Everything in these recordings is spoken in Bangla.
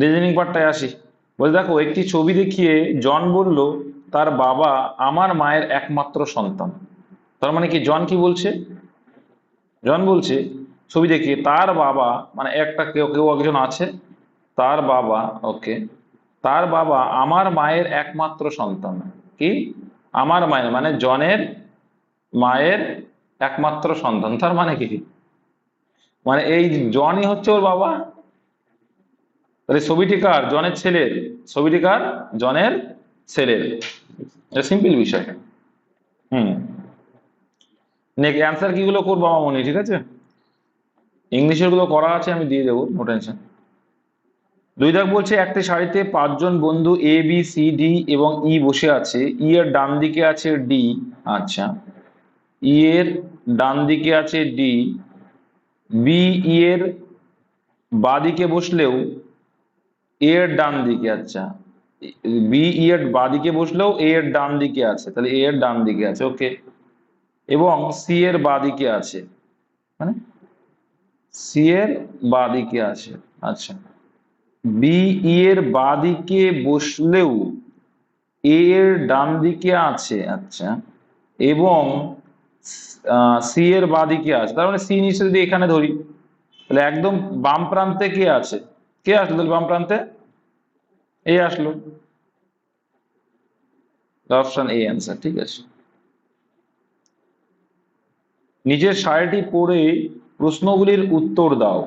রিজনিং পার্টটায় আসি। বলে, দেখো, একটি ছবি দেখিয়ে জন বলল, তার বাবা আমার মায়ের একমাত্র সন্তান। তার মানে কি, জন কি বলছে? জন বলছে, ছবি দেখিয়ে, তার বাবা মানে একটা কেউ কেউ একজন আছে, তার বাবা, ওকে, তার বাবা আমার মায়ের একমাত্র সন্তান। কি? আমার মায়ের মানে জনের মায়ের একমাত্র সন্তান। তার মানে কি? মানে এই জনই হচ্ছে ওর বাবা? তাহলে ছবিটি কার? জনের ছেলের। ছবিটি কার? জনের ছেলের। এটা সিম্পল বিষয়। হুম। নেক্সট অ্যান্সার কিগুলো করব আমার মনে ঠিক আছে? ইংলিশেরগুলো করা আছে, আমি দিয়ে দেবো নো টেনশন দুই দাগ বলছে, একটি শাড়িতে পাঁচজন বন্ধু এ বি সি ডি এবং ই বসে আছে। ই এর ডান দিকে আছে ডি আচ্ছা। ই এর ডান দিকে আছে ডি বি ই এর বাদিকে বসলেও এ এর ডান দিকে আচ্ছা। বি ই এর বা দিকে বসলেও এ এর ডান দিকে আছে। তাহলে এ এর ডান দিকে আছে ওকে এবং সি এর বা দিকে আছে। মানে সি এর বা দিকে আছে আচ্ছা। বি ই এর বাদিকে বসলেও এ এর ডান দিকে আছে আচ্ছা। এবং সি এর বা দিকে আছে। তার মানে সি নিচে যদি এখানে ধরি, তাহলে একদম বাম প্রান্তে কে আছে? কে আসলো বাম প্রান্তে এ আসলো। অপশন এ অ্যান্সার ঠিক আছে। নিজের শাড়িটি পরে প্রশ্নগুলির উত্তর দাও।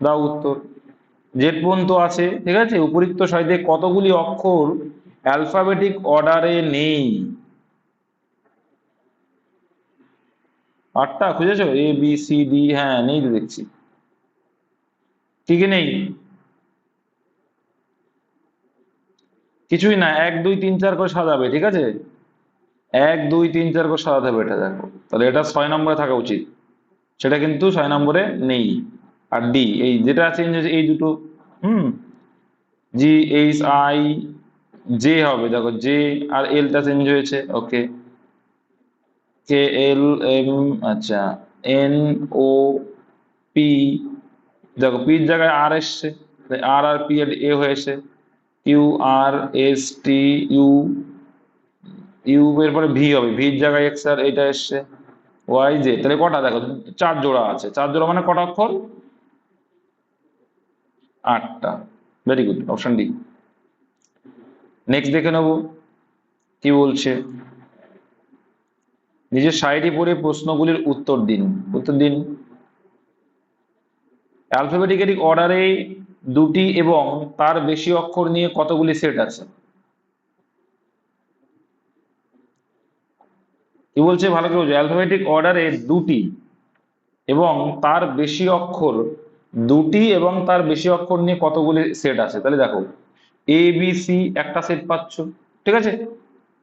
দাও উত্তর। জেট পর্যন্ত আছে, ঠিক আছে? উপরিক্ত সারিতে কতগুলি অক্ষর অ্যালফাবেটিক অর্ডারে নেই? আটটা, খুঁজেছো? এ বি সি ডি হ্যাঁ নেই তো দেখছি। কি কি নেই? কিছুই না, এক, দুই, তিন, চার করে সাজাবে, ঠিক আছে? এক, দুই, তিন, চার করে সাজাতে হবে এটা, দেখো। তাহলে এটা ছয় নম্বরে থাকা উচিত। সেটা কিন্তু ছয় নম্বরে নেই। আর ডি এই যেটা হয়েছে এই দুটো, হুম? জি এইচ আই জে হবে, দেখো জে আর এলটা চেঞ্জ হয়েছে ওকে কে এল এম আচ্ছা এন ও পি দেখো পির জায়গায় আর এসছে আর আর পি এ হয়েছে। Q R S T U U এর পরে ভি হবে ভির জায়গায় এক্স আর এটা এসছে ওয়াই জে তাহলে কটা? দেখো, চার জোড়া আছে। চার জোড়া মানে কটা অক্ষর? আটটা। Very good option D next দেখে নেব। কি বলছে? নিজের সাইডে পরে প্রশ্নগুলির উত্তর দিন। উত্তর দিন। অ্যালফাবেটিক্যালিক অর্ডারে দুটি এবং তার বেশি অক্ষর নিয়ে কতগুলি সেট আছে? কি বলছে? ভালো করে বলছে অ্যালফাবেটিক অর্ডারে দুটি এবং তার বেশি অক্ষর, দুটি এবং তার বেশি অক্ষর নিয়ে কতগুলি সেট আছে? তাহলে দেখো এ বি সি একটা সেট পাচ্ছ, ঠিক আছে?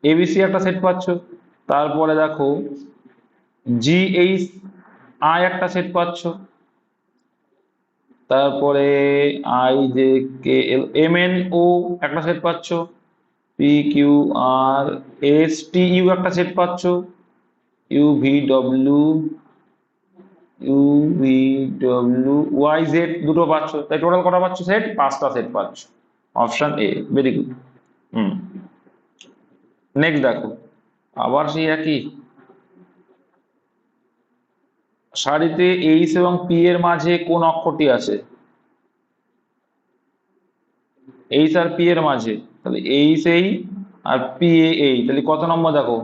এ বি সি একটা সেট পাচ্ছ। তারপরে দেখো জি এইচ আই একটা সেট পাচ্ছ। তারপরে I J K L M N O একটা সেট পাচ্ছ। P Q R S T U একটা সেট পাচ্ছ। U V W U V W Y Z দুটো পাচ্ছ। তাই টোটাল কটা পাচ্ছ সেট পাঁচটা সেট পাচ্ছ। Option A very good hmm. Next দেখো। আবার সেই একই। সারিতে এইচ এবং পি এর মাঝে কোন অক্ষরটি আছে? এইচ আর পি এর মাঝে। তাহলে এইচ এই আর পি এ এই। তাহলে কত নম্বর দেখো?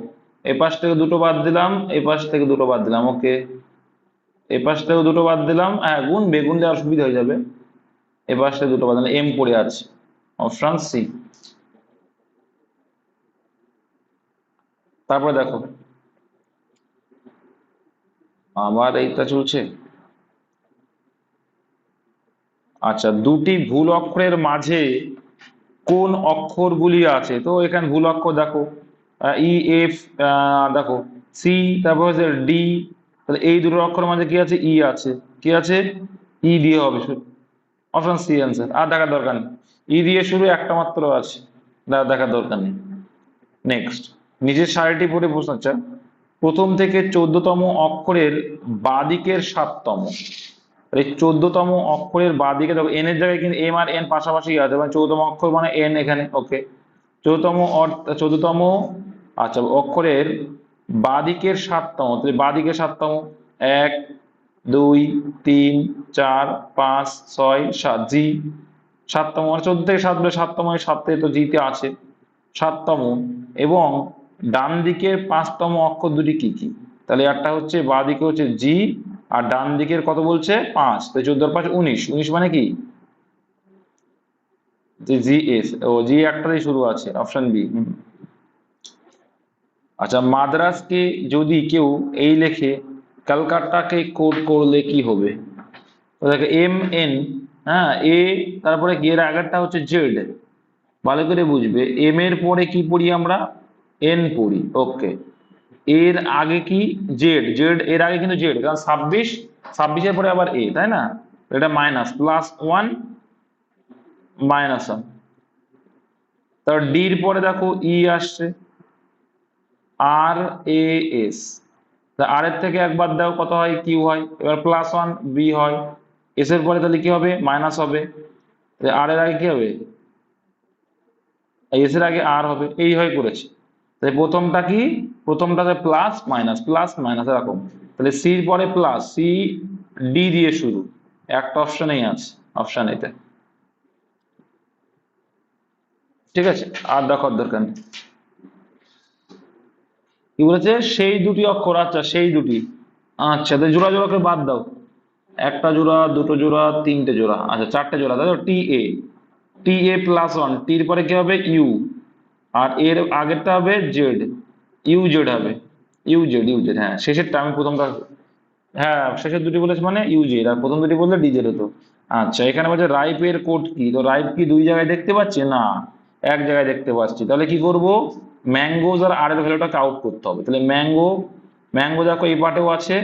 এ পাশ থেকে দুটো বাদ দিলাম, এ পাশ থেকে দুটো বাদ দিলাম, ওকে। এ পাশ থেকে দুটো বাদ দিলাম হ্যাঁ গুণ, বেগুন দেওয়ার সুবিধা হয়ে যাবে। এ পাশ থেকে দুটো বাদ দিলাম এম পড়ে আছে। অপশন সি তারপরে দেখো আবার এইটা চলছে। আচ্ছা দুটি ভুল অক্ষরের মাঝে কোন অক্ষর অক্ষরগুলি আছে? তো এখানে ভুল অক্ষর দেখো ই এফ দেখো সি তারপর হচ্ছে ডি তাহলে এই দুটো অক্ষরের মাঝে কি আছে? ই আছে। কি আছে? ই দিয়ে হবে অপশন সি অ্যান্সার আর দেখার দরকার নেই। ই দিয়ে শুরু একটা মাত্র আছে। দেখার দরকার নেই। নেক্সট নিজের শাড়িটি পরে প্রশ্ন আচ্ছা প্রথম থেকে চোদ্দতম অক্ষরের বাদিকের সাততম। এই চোদ্দতম অক্ষরের বাদিকে দেখো এন এর জায়গায় কিন্তু এম আর এন পাশাপাশি আছে মানে চৌদ্দতম অক্ষর মানে এন এখানে ওকে চৌদ্দতম চোদ্দতম আচ্ছা অক্ষরের বাদিকের সাততম বাদিকের সাততম, এক, দুই, তিন, চার, পাঁচ, ছয়, সাত, জি। সাততম মানে চোদ্দ থেকে সাত বলে সাততম এই সাত তো জিতে আছে। সাততম, এবং ডান দিকের পাঁচতম অক্ষর দুটি কি কি? তাহলে একটা হচ্ছে, বাঁ দিকে হচ্ছে জি আর ডান দিকের কত বলছে? পাঁচ। তো চোদ্দোর পাঁচ, উনিশ। উনিশ মানে কি? যে জি এস ও জি একটাতেই শুরু আছে অপশন বি আচ্ছা মাদ্রাসকে যদি কেউ এই লেখে, ক্যালকাটাকে কোড করলে কি হবে? দেখো এম এন হ্যাঁ এ তারপরে কি এর আগেরটা হচ্ছে জেড ভালো করে বুঝবে। এম এর পরে কি পড়ি আমরা? এন পড়ি ওকে এর আগে কি? জেড জেড এর আগে কিন্তু জেড কারণ ছাব্বিশ, ছাব্বিশের পরে আবার এ তাই না? এটা minus plus one minus one তারপর ডির পরে দেখো ই আসছে আর এ এস আর এর থেকে একবার দাও, কত হয়? কিউ হয়। এবার প্লাস ওয়ান বি হয়। এস এর পরে তাহলে কি হবে? মাইনাস হবে। আর এর আগে কি হবে? এস এর আগে আর হবে। এই হয় করেছে। তাই প্রথমটা কি? প্রথমটাতে প্লাস মাইনাস প্লাস মাইনাস এরকম। তাহলে সির পরে প্লাস সি ডি দিয়ে শুরু। একটা অপশনেই আছে অপশন এতে ঠিক আছে? আর দেখার দরকার নেই। কি বলেছে? সেই দুটি অক্ষর আচ্ছা সেই দুটি। আচ্ছা তো জোড়া জোড়া করে বাদ দাও। একটা জোড়া, দুটো জোড়া, তিনটে জোড়া। আচ্ছা চারটে জোড়া। তাই টি এ টি এ প্লাস ওয়ান টির পরে কি হবে? ইউ আর এর আগেরটা হবে জেড, ইউ জেড হবে, ইউ জেড ইউ জেড হ্যাঁ শেষেরটা আমি প্রথমটা হ্যাঁ শেষের দুটি বলেছে মানে ইউ জেড, আর প্রথম দুটি বললে ডিজেড হতো। আচ্ছা এখানে বলছে রাইপের কোড কি? তো রাইপ কি দুই জায়গায় দেখতে পাচ্ছি? না, এক জায়গায় দেখতে পাচ্ছি। তাহলে কি করব? ম্যাঙ্গোজ আর আর এর ভ্যালুটাকে আউট করতে হবে। তাহলে ম্যাঙ্গো ম্যাঙ্গো দেখো এই পার্টেও আছে,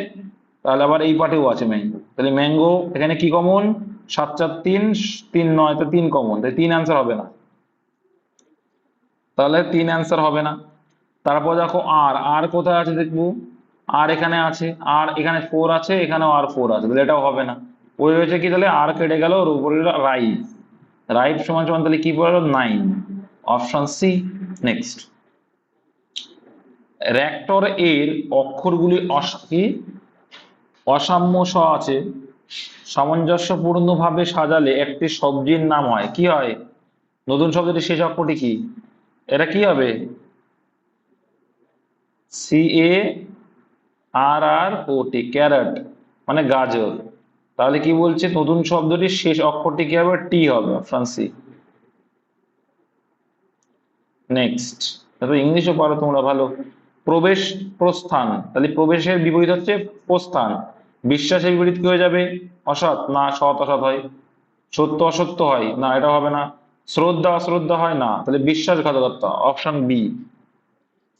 তাহলে আবার এই পার্টেও আছে ম্যাঙ্গো। তাহলে ম্যাঙ্গো, এখানে কি কমন সাত চার তিন তিন নয়, তো তিন কমন তাই তিন অ্যান্সার হবে না। তাহলে তিন অ্যান্সার হবে না। তারপর দেখো আর আর কোথায় আছে দেখব? আর এখানে আছে আর এখানে ফোর আছে, এখানেও আর ফোর আছে, তাহলে এটাও হবে না। ওই রয়েছে কি তাহলে আর কেটে গেল ওর উপরে রাইট রাইট সমান সমান তাহলে কি পড়ল নাইন অপশন সি নেক্সট র্যাক্টর এর অক্ষরগুলি কি? অসাম্য স আছে। সামঞ্জস্যপূর্ণভাবে সাজালে একটি সবজির নাম হয়। কি হয়? নতুন শব্দটি শেষ অক্ষরটি কি? এটা কি হবে? সি এ আর আর ও টি ক্যারট মানে গাজর। তাহলে কি বলছে? নতুন শব্দটির শেষ অক্ষরটি কি হবে? টি হবে অপশন সি নেক্সট তারপর ইংলিশও পারো তোমরা, ভালো। প্রবেশ প্রস্থান। তাহলে প্রবেশের বিপরীত হচ্ছে প্রস্থান। বিশ্বাসের বিপরীত কি হয়ে যাবে? অসৎ। না, সৎ অসৎ হয়। সত্য অসত্য হয়। না, এটা হবে না। শ্রদ্ধা অশ্রদ্ধা হয় না। তাহলে বিশ্বাসঘাতকতা অপশন বি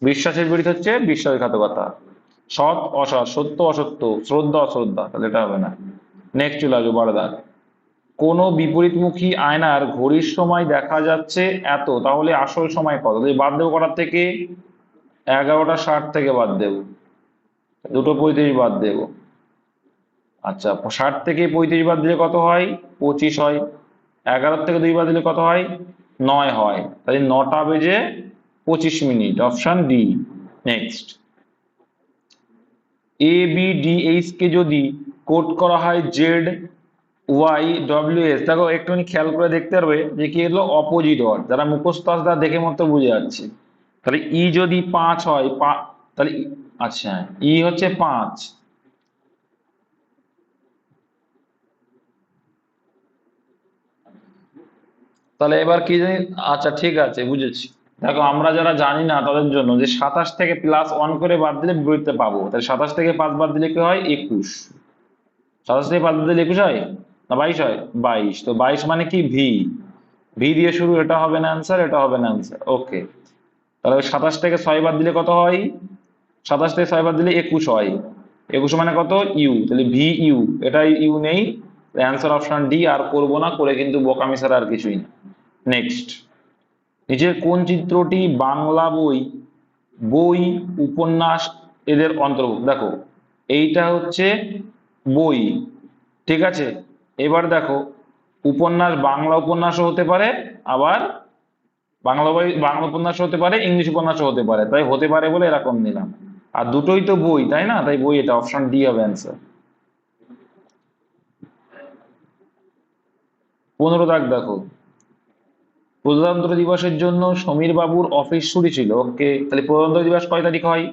বিশ্বাসের বিপরীত হচ্ছে বিশ্বাসঘাতকতা। সৎ, অসৎ, সত্য, অসত্য শ্রদ্ধা অশ্রদ্ধা তাহলে এটা হবে না। নেক্সট চলে আসব বারো দাগ কোনো বিপরীতমুখী আয়নার ঘড়ির সময় দেখা যাচ্ছে এত, তাহলে আসল সময় কত? বাদ দেবো কটার থেকে? এগারোটা ষাট থেকে বাদ দেব। দুটো পঁয়ত্রিশ বাদ দেব। আচ্ছা ষাট থেকে পঁয়ত্রিশ বাদ দিলে কত হয়? পঁচিশ হয়। এগারো থেকে দুই বাদ দিলে কত হয়? নয় হয়। তাহলে নটা বেজে পঁচিশ minute. Option D. Next. A, B, D কে যদি কোড করা হয় জেড, ওয়াই, ডব্লিউ, এস, দেখো একটুখানি খেয়াল করে দেখতে পারবে যে কি এগুলো অপোজিট ওয়ার্ড। যারা মুখস্থ আছে তারা দেখে মতো বুঝে যাচ্ছে। তাহলে ই যদি পাঁচ হয়, পা তাহলে আচ্ছা ই হচ্ছে পাঁচ। তাহলে এবার কি জানি? আচ্ছা ঠিক আছে, বুঝেছি। দেখো, আমরা যারা জানি না তাদের জন্য যে সাতাশ থেকে প্লাস ওয়ান করে বাদ দিলে বিপরীতে পাবো। তাহলে সাতাশ থেকে পাঁচ বাদ দিলে কি হয়? একুশ। সাতাশ থেকে পাঁচ বাদ দিলে একুশ হয়? না, বাইশ হয়? বাইশ। তো বাইশ মানে কি? ভি। ভি দিয়ে শুরু, এটা হবে না অ্যান্সার এটা হবে না অ্যান্সার ওকে। তাহলে সাতাশ থেকে ছয় বাদ দিলে কত হয়? সাতাশ থেকে ছয় বাদ দিলে একুশ হয়। একুশ মানে কত? ইউ। তাহলে ভি ইউ। এটা ইউ নেই। অ্যান্সার অপশন ডি আর করব না, করে কিন্তু বোকামি ছাড়া আর কিছুই না। নেক্সট নিচের কোন চিত্রটি বাংলা বই বই, উপন্যাস এদের অন্তর্ভুক্ত? দেখো, এইটা হচ্ছে বই, ঠিক আছে? এবার দেখো, উপন্যাস বাংলা উপন্যাসও হতে পারে, আবার বাংলা বই, বাংলা উপন্যাসও হতে পারে, ইংলিশ উপন্যাসও হতে পারে। তাই হতে পারে বলে এরকম নিলাম। আর দুটোই তো বই, তাই না? তাই বই এটা অপশন ডি হবে অ্যান্সার পনেরো দাগ দেখো। প্রজাতন্ত্র দিবসের জন্য সমীর বাবুর অফিস ছুটি ছিল। ওকে তাহলে প্রজাতন্ত্র দিবস কয় তারিখ হয়?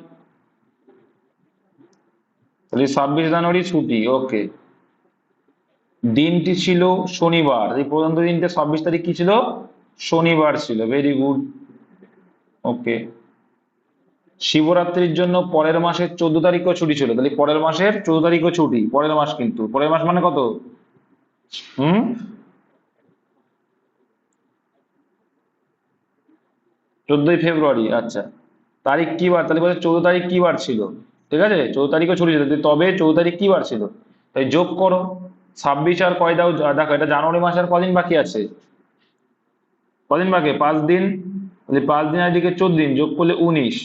তাহলে ছাব্বিশ জানুয়ারি ছুটি ওকে দিনটি ছিল শনিবার। এই প্রজাতন্ত্র দিনটা ছাব্বিশ তারিখ কি ছিল? শনিবার ছিল ভেরি গুড ওকে শিবরাত্রির জন্য পরের মাসের চোদ্দ তারিখও ছুটি ছিল। তাহলে পরের মাসের চোদ্দ তারিখও ছুটি, পরের মাস কিন্তু। পরের মাস মানে কত? হুম? চোদ্দই ফেব্রুয়ারি আচ্ছা। তারিখ কি বার? তাহলে বলছে চৌদ্দ তারিখ কি বার ছিল? ঠিক আছে? চৌদ্দ তারিখও ছুটি ছিল। তবে চৌদ্দ তারিখ কি বার ছিল? তাই যোগ করো। ছাব্বিশ আর কয় দাও? দেখো, এটা জানুয়ারি মাসের কদিন বাকি আছে? কদিন বাকি? পাঁচ দিন। পাঁচ দিন আর এদিকে চোদ্দ দিন। যোগ করলে উনিশ।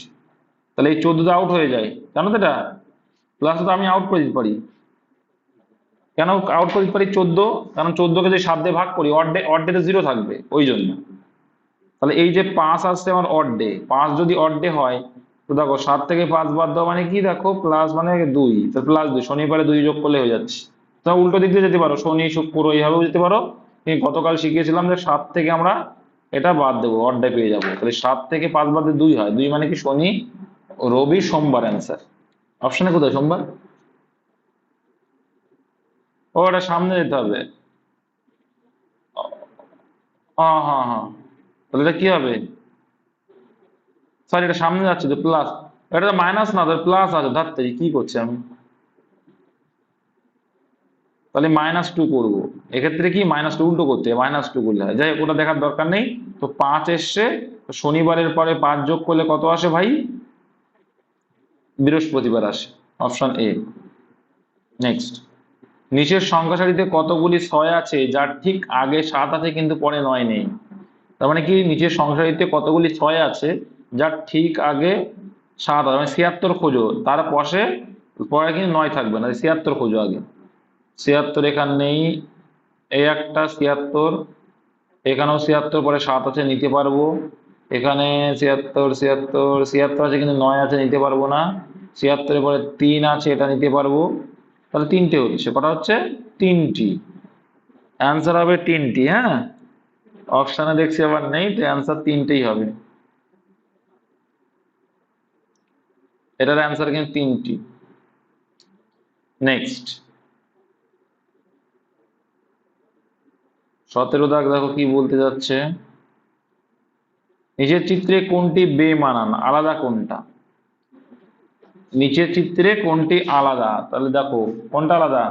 তাহলে এই চোদ্দটা আউট হয়ে যায়। জানো তো এটা? প্লাস তো আমি আউট করে দিতে পারি। কেন আউট করে দিতে পারি? চোদ্দ? কারণ চোদ্দকে যদি সাত দিয়ে ভাগ করি অড ডে অড ডেতে জিরো থাকবে। ওই জন্য। তাহলে এই যে পাঁচ আসছে আমার অড ডে পাঁচ যদি অড ডে হয়, তো দেখো সাত থেকে পাঁচ বাদ দেওয়া মানে কি দেখো প্লাস মানে দুই প্লাস দুই, শনিবারে দুই যোগ করলে হয়ে যাচ্ছে। তোমরা উল্টো দিক দিয়ে যেতে পারো, শনি, শুক্র, এইভাবেও যেতে পারো। গতকাল শিখিয়েছিলাম যে সাত থেকে আমরা এটা বাদ দেবো অড ডে পেয়ে যাব। তাহলে সাত থেকে পাঁচ বাদে দুই হয়, দুই মানে কি শনি, রবি, সোমবার অ্যান্সার অপশানে কোথায়, সোমবার? ও, এটা সামনে যেতে হবে। হ্যাঁ হ্যাঁ হ্যাঁ। তাহলে এটা কি হবে? সরি এটা সামনে যাচ্ছে তো প্লাস এটা তো মাইনাস না, তো প্লাস আছে ধরতে কি করছি আমি? তাহলে মাইনাস টু করব। এক্ষেত্রে কি? মাইনাস টু উল্টো করতে মাইনাস টু করলে হয়। যাই হোক, ওটা দেখার দরকার নেই। তো পাঁচ এসছে শনিবারের পরে পাঁচ যোগ করলে কত আসে ভাই? বৃহস্পতিবার আসে অপশন এ নেক্সট নিচের সংখ্যা সারিতে কতগুলি ছয় আছে, যার ঠিক আগে সাত আছে, কিন্তু পরে নয় নেই। তার মানে কি নিচের সংসারিতে কতগুলি ছয় আছে, যার ঠিক আগে সাত মানে ছিয়াত্তর খোঁজো। তার পাশে পরে কিন্তু নয় থাকবে না ছিয়াত্তর খোঁজো আগে। ছিয়াত্তর এখানে নেই এই একটা ছিয়াত্তর, এখানেও ছিয়াত্তর, পরে সাত আছে, নিতে পারব। এখানে ছিয়াত্তর ছিয়াত্তর ছিয়াত্তর আছে কিন্তু নয় আছে, নিতে পারব না। ছিয়াত্তরের পরে তিন আছে, এটা নিতে পারব। তাহলে তিনটে হচ্ছে কটা হচ্ছে তিনটি। অ্যান্সার হবে তিনটি হ্যাঁ? অপশানে দেখছি আবার নেই, তো অ্যান্সার তিনটেই হবে। এটার অ্যান্সার কিন্তু তিনটি। নেক্সট সতেরো দাগ দেখো কি বলতে যাচ্ছে। নিচের চিত্রে কোনটি বেমানান? আলাদা কোনটা? নিচের চিত্রে কোনটি আলাদা? তাহলে দেখো, কোনটা আলাদা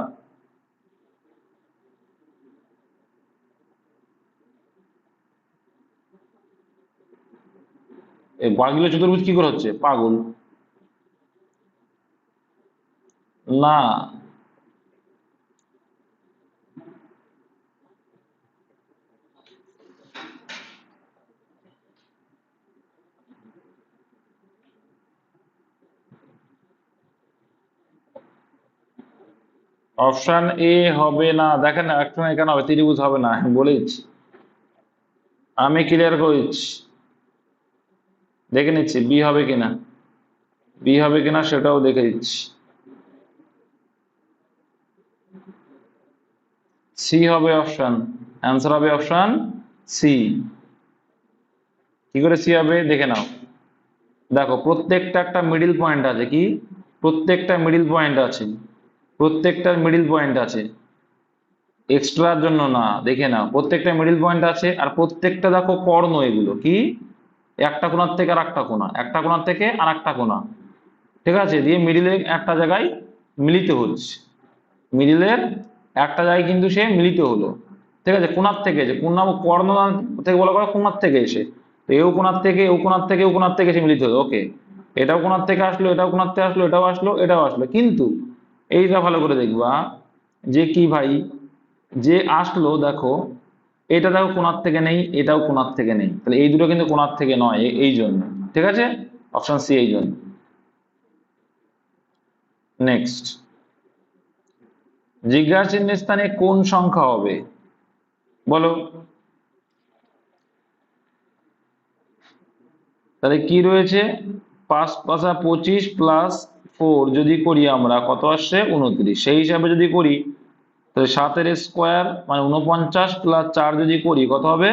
এই বাগিলো চতুর্ভুজ কি করে হচ্ছে? পাগল। না। অপশন এ হবে না। দেখেন অপশন এখানে হবে? ত্রিভুজ হবে না। বলেছি আমি ক্লিয়ার করে দিচ্ছি। দেখে নিচ্ছি বি হবে কিনা? বি হবে কিনা সেটাও দেখে দিচ্ছি। সি হবে অপশন অ্যান্সার হবে অপশন সি কি করে সি হবে? দেখে নাও। দেখো, প্রত্যেকটা একটা মিডিল পয়েন্ট আছে কি? প্রত্যেকটা মিডিল পয়েন্ট আছে। প্রত্যেকটার মিডিল পয়েন্ট আছে। এক্সট্রার জন্য না, দেখে নাও। প্রত্যেকটা মিডিল পয়েন্ট আছে আর প্রত্যেকটা দেখো কর্ণ এগুলো, কি? একটা কোণার থেকে আর একটা কোণা, একটা কোণার থেকে আর একটা কোণা। ঠিক আছে? দিয়ে মিডিলে একটা জায়গায় মিলিত হচ্ছে। মিডিলের একটা জায়গায় কিন্তু সে মিলিত হলো। ঠিক আছে? কোণার থেকে যে, কোণ কর্ণ থেকে বলা করে কোণার থেকে এসে। তো এও কোণার থেকে, ও কোণার থেকে, ও কোণার থেকে এসে মিলিত হলো। ওকে। এটাও কোণার থেকে আসলো, এটাও কোণার থেকে আসলো, এটাও আসলো এটাও আসলো। কিন্তু এইটা ভালো করে দেখবা যে কি ভাই? যে আসলো, দেখো এটা দেখো কোণার থেকে নেই, এটাও কোনার থেকে নেই। তাহলে এই দুটো কিন্তু কোণার থেকে নয় এই জন্য। ঠিক আছে? অপশন সি এই জন্য। নেক্সট জিজ্ঞাসা চিহ্নের স্থানে কোন সংখ্যা হবে? বলো। তাহলে কি রয়েছে? পাঁচ পাঁচা পঁচিশ প্লাস ফোর যদি করি আমরা, কত আসছে? উনত্রিশ। সেই হিসাবে যদি করি তাহলে সাতের স্কোয়ার মানে উনপঞ্চাশ প্লাস চার যদি করি, কত হবে?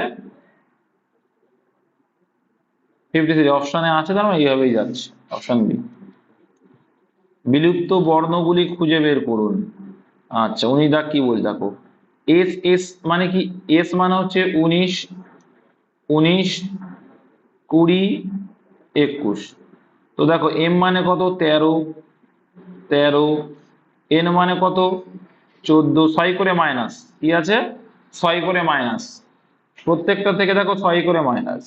ফিফটি থ্রি অপশানে আছে, তার মানে এইভাবেই যাচ্ছে অপশান বি বিলুপ্ত বর্ণগুলি খুঁজে বের করুন। আচ্ছা উনি দা কি বল দেখো। এস এস মানে কি? এস মানে হচ্ছে উনিশ উনিশ, কুড়ি, একুশ। তো দেখো এম মানে কত? তেরো তেরো এন মানে কত? চোদ্দ, ছয় করে মাইনাস। কি আছে? ছয় করে মাইনাস। প্রত্যেকটা থেকে দেখো ছয় করে মাইনাস।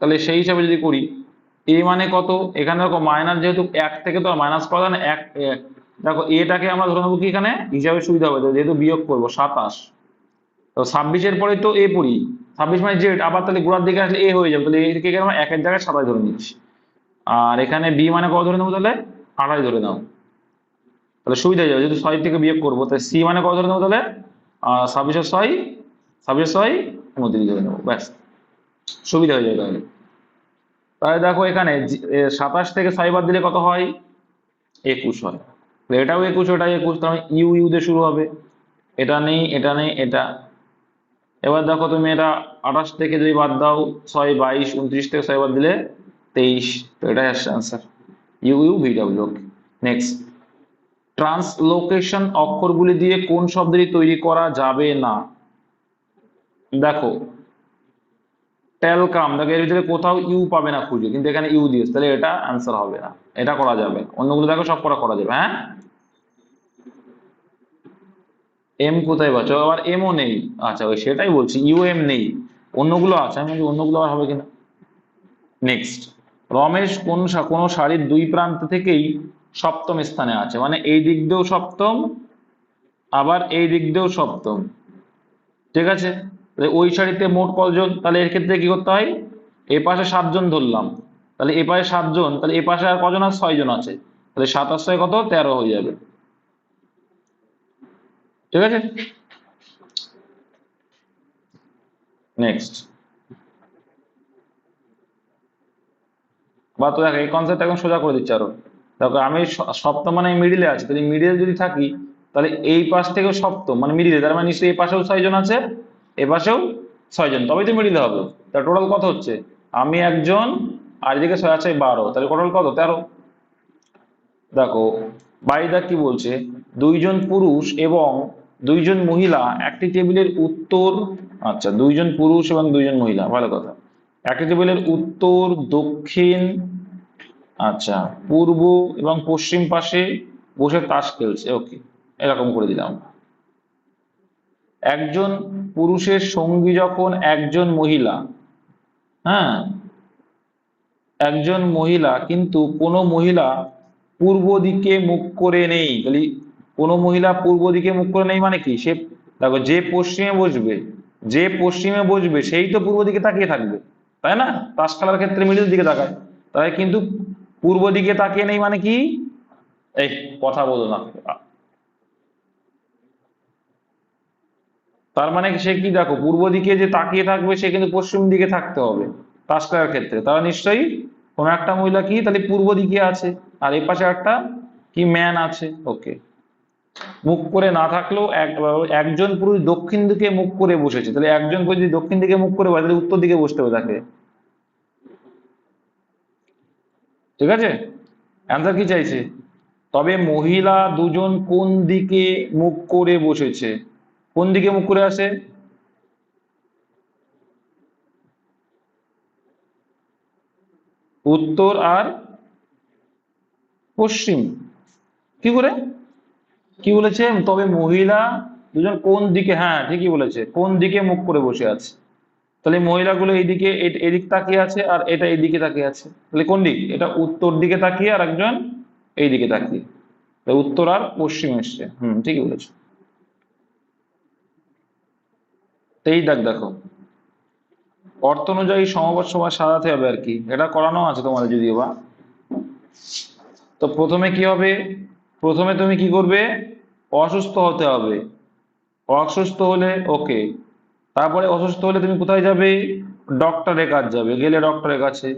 তাহলে সেই হিসাবে যদি করি, এ মানে কত? এখানে দেখো মাইনাস যেহেতু এক থেকে তো মাইনাস করা যায় না, এক। দেখো এটাকে আমরা ধরে নেব কি এখানে? হিসাবে সুবিধা হবে যেহেতু বিয়োগ করব, সাতাশ। তো ছাব্বিশের পরে তো এ পড়ি। ছাব্বিশ মানে জেড, আবার তাহলে গোড়ার দিকে আসলে এ হয়ে যাবে, তাহলে একে আমরা একের জায়গায় সাতাশ ধরে নিচ্ছি। আর এখানে বি মানে কত ধরে নেব তাহলে? আড়াই ধরে নাও। তাহলে সুবিধা যাবে, যেহেতু ছয় থেকে বিয়োগ করব, তাহলে সি মানে কত ধরে নেব তাহলে? আহ ছয়, ছাব্বিশের ছয় উনত্রিশ ধরে নেব, ব্যাস। সুবিধা হয়ে যাবে তাহলে। তাহলে দেখো এখানে সাতাশ থেকে ছয় বাদ দিলে কত হয়? একুশ হয়। এটাও একুশ, ওটাও একুশ মানে ইউ ইউ শুরু হবে। এটা নেই এটা নেই, এটা। এবার দেখো তুমি এটা আঠাশ থেকে যদি বাদ দাও, ছয়, বাইশ, উনত্রিশ থেকে ছয় বাদ দিলে তেইশ, তো এটাই আসছে answer U U V W next translocation অক্ষরগুলি দিয়ে কোন শব্দটি তৈরি করা যাবে না? দেখো টেলকাম দেখো, এর ভিতরে কোথাও ইউ পাবে না খুঁজে, কিন্তু এখানে ইউ দিয়েছে, তাহলে এটা অ্যান্সার হবে না, এটা করা যাবে অন্যগুলো দেখো, সব করা করা যাবে হ্যাঁ? এম কোথায় পাচ্ছ? আবার এমও নেই। আচ্ছা ওই সেটাই বলছি ইউ এম নেই। অন্যগুলো আছে, আমি বলছি, অন্যগুলো আর হবে কিনা? নেক্সট রমেশ কোন কোন শাড়ির দুই প্রান্ত থেকেই সপ্তম স্থানে আছে। মানে এই দিক দিয়েও সপ্তম, আবার এই দিক দিয়েও সপ্তম। ঠিক আছে? ওই শাড়িতে মোট কজন তাহলে এর ক্ষেত্রে কি করতে হয়? এ পাশে সাতজন ধরলাম। তাহলে এ পাশে সাতজন, তাহলে এ পাশে আর কজন আছে ছয়জন আছে? তাহলে সাতাশ ছয় কত? তেরো হয়ে যাবে। ঠিক আছে? নেক্সট বা তো দেখো, এই কনসেপ্ট এখন সোজা করে দিচ্ছে আরও। দেখো আমি সপ্তম মানে মিডিলে আছি, তাহলে মিডিলে যদি থাকি, তাহলে এই পাশ থেকেও সপ্তম মানে মিডিলে তার মানে নিশ্চয়ই এই পাশেও ছয়জন আছে, এ পাশেও ছয়জন তবেই তো মিডিলে হবে। তা টোটাল কত হচ্ছে? আমি একজন, আর এদিকে ছয় আছে বারো, তাহলে টোটাল কত? তেরো। দেখো, বাইদা কি বলছে? দুইজন পুরুষ এবং দুইজন মহিলা, একটি টেবিলের উত্তর আচ্ছা দুইজন পুরুষ এবং দুইজন মহিলা, ভালো কথা। একটি টেবিলের উত্তর, দক্ষিণ আচ্ছা পূর্ব এবং পশ্চিম পাশে বসে তাস খেলছে ওকে এরকম করে দিলাম। একজন পুরুষের সঙ্গী যখন একজন মহিলা হ্যাঁ একজন মহিলা, কিন্তু কোনো মহিলা পূর্ব দিকে মুখ করে নেই, তাহলে কোনো মহিলা পূর্ব দিকে মুখ করে নেই মানে কি? সে, দেখো, যে পশ্চিমে বসবে, যে পশ্চিমে বসবে, সেই তো পূর্ব দিকে তাকিয়ে থাকবে, তাই না? তাস খেলার ক্ষেত্রে মিডিল দিকে তাকায় তাই কিন্তু পূর্ব দিকে তাকিয়ে নেই মানে কি? এই, কথা বলো না। তার মানে সে কি দেখো, পূর্ব দিকে যে তাকিয়ে থাকবে, সে কিন্তু পশ্চিম দিকে থাকতে হবে তাস খেলার ক্ষেত্রে। তারা নিশ্চয়ই কোন একটা মহিলা কি, তাহলে পূর্ব দিকে আছে, আর এই পাশে একটা কি ম্যান আছে ওকে মুখ করে না থাকলেও এক, একজন পুরুষ দক্ষিণ দিকে মুখ করে বসেছে, তাহলে একজন পুরুষ যদি দক্ষিণ দিকে মুখ করে বসে, তাহলে উত্তর দিকে বসতে হবে তাকে। ঠিক আছে? অ্যান্সার কি চাইছে? তবে মহিলা দুজন কোন দিকে মুখ করে বসেছে? কোন দিকে মুখ করে আছে উত্তর আর পশ্চিম। কি করে? কি বলেছে তবে মহিলা দুজন কোন দিকে হ্যাঁ ঠিকই বলেছে, কোন দিকে মুখ করে বসে আছে? তাহলে মহিলাগুলো এইদিকে এদিক তাকিয়ে আছে আর এটা এইদিকে তাকিয়ে আছে। তাহলে কোন দিক? এটা উত্তর দিকে তাকিয়ে আর একজন এইদিকে তাকিয়ে। উত্তর আর পশ্চিম এসছে। হুম, ঠিকই বলেছে। এই দেখ, দেখো। অর্থ অনুযায়ী সমবাদ সময় সাজাতে হবে আর কি। এটা করানো আছে তোমাদের যদিও বা। তো প্রথমে কি হবে? প্রথমে তুমি কি করবে? অসুস্থ হতে হবে। অসুস্থ হলে ওকে তারপরে অসুস্থ হলে তুমি কোথায় যাবে? ডক্টরের কাছে যাবে। গেলে ডক্টরের কাছে।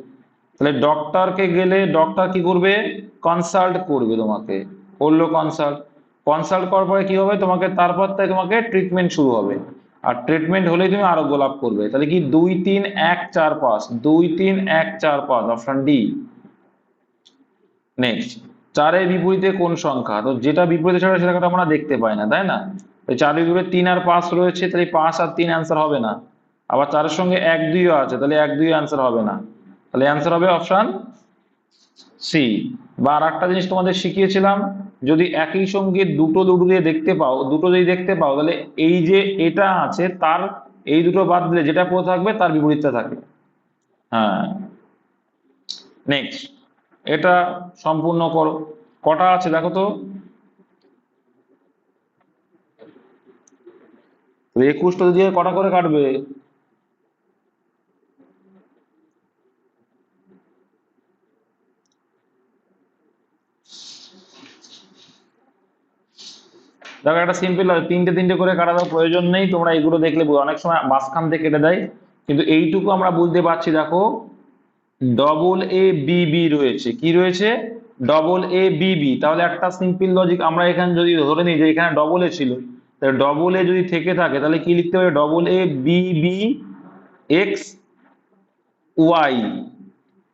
তাহলে ডক্টরকে গেলে ডক্টর কি করবে? কনসাল্ট করবে তোমাকে। করল কনসাল্ট কনসাল্ট করার পরে কি হবে? তোমাকে তারপর থেকে তোমাকে ট্রিটমেন্ট শুরু হবে। আর ট্রিটমেন্ট হলেই তুমি আরোগ্য লাভ করবে। তাহলে কি দুই, তিন, এক, চার, পাঁচ? দুই, তিন, এক, চার, পাঁচ অপশন ডি নেক্সট চারের বিপরীতে কোন সংখ্যা? তো যেটা বিপরীতে ছাড়া সেটা আমরা দেখতে পাই না, তাই না? তো চারের বিপরীতে তিন আর পাঁচ রয়েছে, তাহলে পাঁচ আর তিন অ্যান্সার হবে না। আবার চারের সঙ্গে এক দুইও আছে, তাহলে এক দুই অ্যান্সার হবে না। তাহলে অ্যান্সার হবে অপশান সি বা আর একটা জিনিস তোমাদের শিখিয়েছিলাম, যদি একই সঙ্গে দুটো দুটো দিয়ে দেখতে পাও, দুটো যদি দেখতে পাও, তাহলে এই যে এটা আছে, তার এই দুটো বাদ দিলে যেটা পড়ে থাকবে, তার বিপরীতটা থাকে হ্যাঁ। নেক্সট এটা সম্পূর্ণ করো। কটা আছে দেখো তো? একুশটা দিয়ে কটা করে কাটবে? দেখো, একটা সিম্পল তিনটে তিনটে করে কাটানোর প্রয়োজন নেই। তোমরা এগুলো দেখলে। অনেক সময় মাঝখান থেকে কেটে দেয়। কিন্তু এইটুকু আমরা বুঝতে পারছি, দেখো ডবল এ বি বি রয়েছে। কি রয়েছে? ডবল এ বি বি তাহলে একটা সিম্পল লজিক আমরা এখানে যদি ধরে নিই যে এখানে ডবল এ ছিল। তাহলে ডবল এ যদি থেকে থাকে, তাহলে কি লিখতে হবে? Double A B B X Y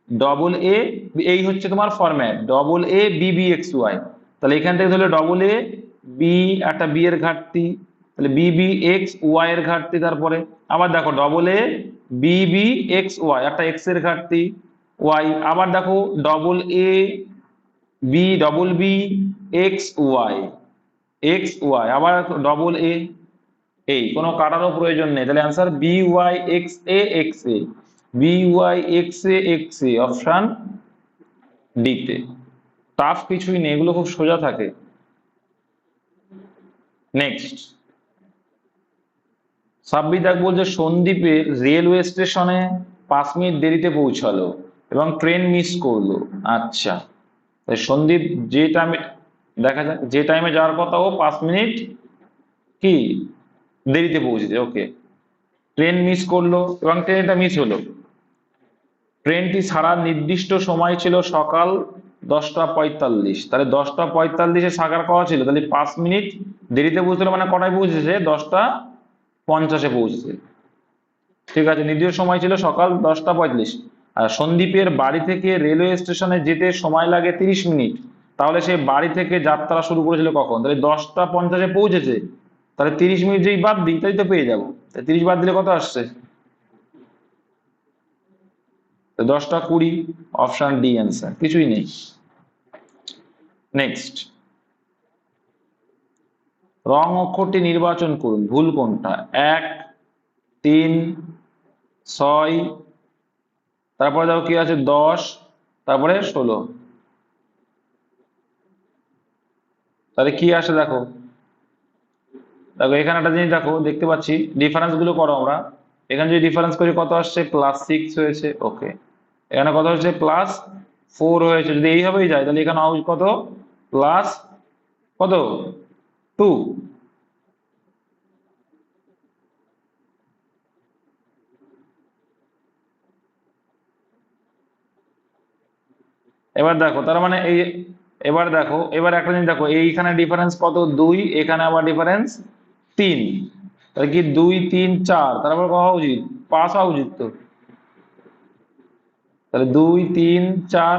double A এই হচ্ছে তোমার format double A B B X Y তাহলে এখান থেকে ধরলে ডবল এ বি একটা বি এর ঘাটতি। তাহলে বি বি এক্স ওয়াই এর ঘাটতি তারপরে। আবার দেখো double A B B X Y একটা এক্সের ঘাটতি। ওয়াই আবার দেখো double A B double B X Y x Y আবার ডবল এ এই কোনো কাটারও প্রয়োজন নেই। তাহলে answer B Y x A x A B Y x A x A option ডিতে টাফ কিছুই নেই, এগুলো খুব সোজা থাকে। নেক্সট সাব্বির বলছে সন্দীপে রেলওয়ে স্টেশনে পাঁচ মিনিট দেরিতে পৌঁছালো এবং ট্রেন মিস করল। আচ্ছা। সন্দীপ যে টাইমে দেখা যাক, যে টাইমে যাওয়ার কথা ও পাঁচ মিনিট কি দেরিতে পৌঁছেছে ওকে ট্রেন মিস করল এবং ট্রেনটা মিস হলো। ট্রেনটি সারা নির্দিষ্ট সময় ছিল সকাল দশটা পঁয়তাল্লিশ। তাহলে দশটা পঁয়তাল্লিশে সাকার করা ছিল, তাহলে পাঁচ মিনিট দেরিতে পৌঁছলো মানে কটায় পৌঁছেছে? দশটা পঞ্চাশে পৌঁছেছে। ঠিক আছে, নির্দিষ্ট সময় ছিল সকাল দশটা পঁয়তাল্লিশ। আর সন্দীপের বাড়ি থেকে রেলওয়ে স্টেশনে যেতে সময় লাগে তিরিশ মিনিট। তাহলে সে বাড়ি থেকে যাত্রা শুরু করেছিল কখন? তাহলে দশটা পঞ্চাশে পৌঁছেছে। তাহলে তিরিশ মিনিট যেই বাদ দিই, তাই তো পেয়ে যাব। তিরিশ বাদ দিলে কত আসছে? দশটা কুড়ি অপশান ডি অ্যান্সার কিছুই নেই। নেক্সট রং অক্ষরটি নির্বাচন করুন, ভুল কোনটা? এক, তিন, ছয়, তারপরে দেখো কি আছে? দশ, তারপরে ষোলো। তাহলে কি আসে দেখো? দেখো, এখানে একটা জিনিস দেখো, দেখতে পাচ্ছি ডিফারেন্সগুলো করো আমরা। এখানে যদি ডিফারেন্স করি, কত আসছে? প্লাস সিক্স হয়েছে ওকে এখানে কত হচ্ছে প্লাস ফোর হয়েছে। যদি এইভাবেই যায়, তাহলে এখানে হবে কত? প্লাস কত? টু এবার দেখো, তার মানে এই এবার দেখো, এবার একটা জিনিস দেখো, এইখানে ডিফারেন্স কত? দুই, এখানে আবার ডিফারেন্স তিন। তাহলে কি দুই, তিন, চার? তারপর কত হওয়া উচিত? পাঁচ হওয়া উচিত তো। তাহলে দুই, তিন, চার,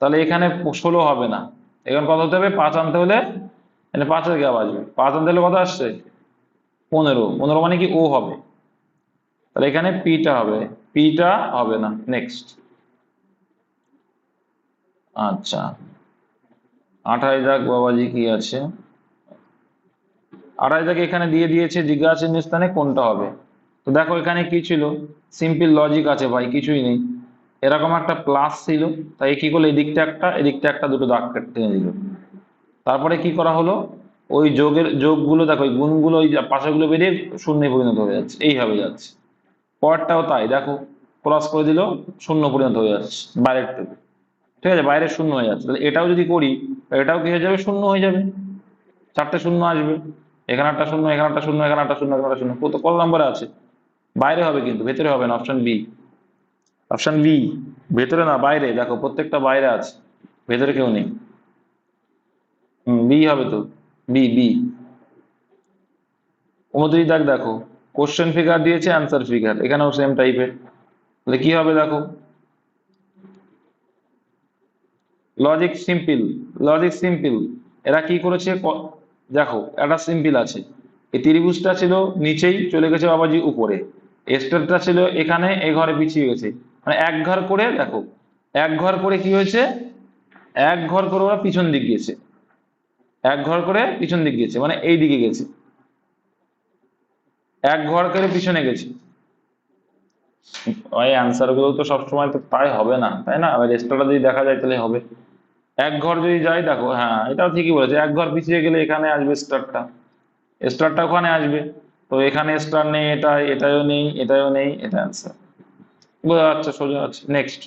তাহলে এখানে ষোলো হবে না। এখানে কত হতে হবে? পাঁচ আনতে হলে এখানে পাঁচ থেকে বাজবে পাঁচ আনতে হলে কত আসছে? পনেরো। পনেরো মানে কি ও হবে। তাহলে এখানে পিটা হবে। পিটা হবে না। নেক্সট আচ্ছা। আঠাশ দাগ বাবাজি কি আছে? আঠাশ দাগ এখানে দিয়ে দিয়েছে জিজ্ঞাসা চিহ্ন স্থানে কোনটা হবে? তো দেখো এখানে কি ছিল? সিম্পল লজিক আছে ভাই, কিছুই নেই। এরকম একটা প্লাস ছিল, তাই কি করল? এদিকটা একটা এদিকটা একটা দুটো দাগ টেনে দিল। তারপরে কি করা হলো? ওই যোগের, যোগগুলো দেখো, ওই গুণগুলো, ওই পাশেগুলো বেরিয়ে শূন্যে পরিণত হয়ে যাচ্ছে, এইভাবে যাচ্ছে। পরেরটাও তাই, দেখো ক্রস করে দিল, শূন্য পরিণত হয়ে যাচ্ছে বাইরের থেকে। ঠিক আছে, বাইরে শূন্য হয়ে যাচ্ছে। তাহলে এটাও যদি করি এটাও কি হয়ে যাবে? শূন্য হয়ে যাবে। চারটে শূন্য আসবে। এখানে একটা শূন্য, এখানে একটা শূন্য, এখানে একটা শূন্য, এখানে শূন্য। কত কত নম্বরে আছে? বাইরে হবে কিন্তু, ভেতরে হবে না অপশন বি অপশন বি ভেতরে না, বাইরে। দেখো, প্রত্যেকটা বাইরে আছে। ভেতরে কেউ নেই। বি হবে তো। বি বি উনত্রিশ দাগ দেখো। কোশ্চেন ফিগার দিয়েছে অ্যান্সার ফিগার এখানেও সেম টাইপের তাহলে কি হবে দেখো? লজিক সিম্পল লজিক সিম্পল এরা কি করেছে? দেখো, একটা সিম্পল আছে। এই ত্রিভুজটা ছিল নিচেই চলে গেছে বাবাজি উপরে। স্টেটটা ছিল এখানে, এ ঘরে পিছিয়ে গেছে। মানে এক ঘর করে, দেখো, এক ঘর করে কি হয়েছে? এক ঘর করে ওরা পিছন দিক গেছে। এক ঘর করে পিছন দিক গিয়েছে মানে এই দিকে গেছে। এক ঘর করে পিছনে গেছে। ওই অ্যান্সারগুলো তো সবসময় তো তাই হবে না, তাই না? এবার রেস্টারটা যদি দেখা যায় তাহলে হবে। এক ঘর যদি যাই দেখো হ্যাঁ এটাও ঠিকই বলেছে, এক ঘর পিছিয়ে গেলে এখানে আসবে স্টারটা স্টারটা ওখানে আসবে। তো এখানে স্টার নেই এটা এটাও নেই এটাও নেই, এটা অ্যান্সার বোঝা যাচ্ছে, সোজা আছে নেক্সট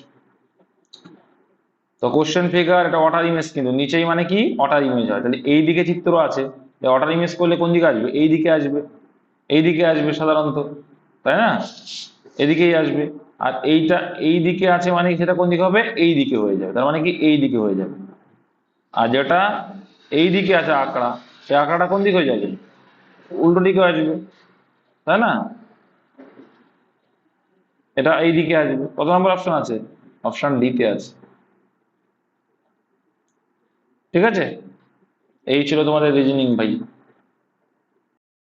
তো কোশ্চেন ফিগার এটা অটার ইমেজ কিন্তু, নিচেই মানে কি? অটার ইমেজ হয়। তাহলে এই দিকে চিত্র আছে অটার ইমেজ করলে কোন দিকে আসবে? এই দিকে আসবে। এই দিকে আসবে সাধারণত, তাই না? এদিকেই আসবে। আর এইটা, এই দিকে আছে মানে সেটা কোন দিকে হবে? এই দিকে হয়ে যাবে। তার মানে কি, এই দিকে হয়ে যাবে। আর যেটা এই দিকে আছে আঁকড়া সে আঁকড়াটা কোন দিকে যাবে? উল্টো দিকে আসবে তাই না? এটা এই দিকে আসবে। কত নম্বর অপশন আছে? অপশন ডি তে আছে। ঠিক আছে? এই ছিল তোমাদের রিজনিং ভাই।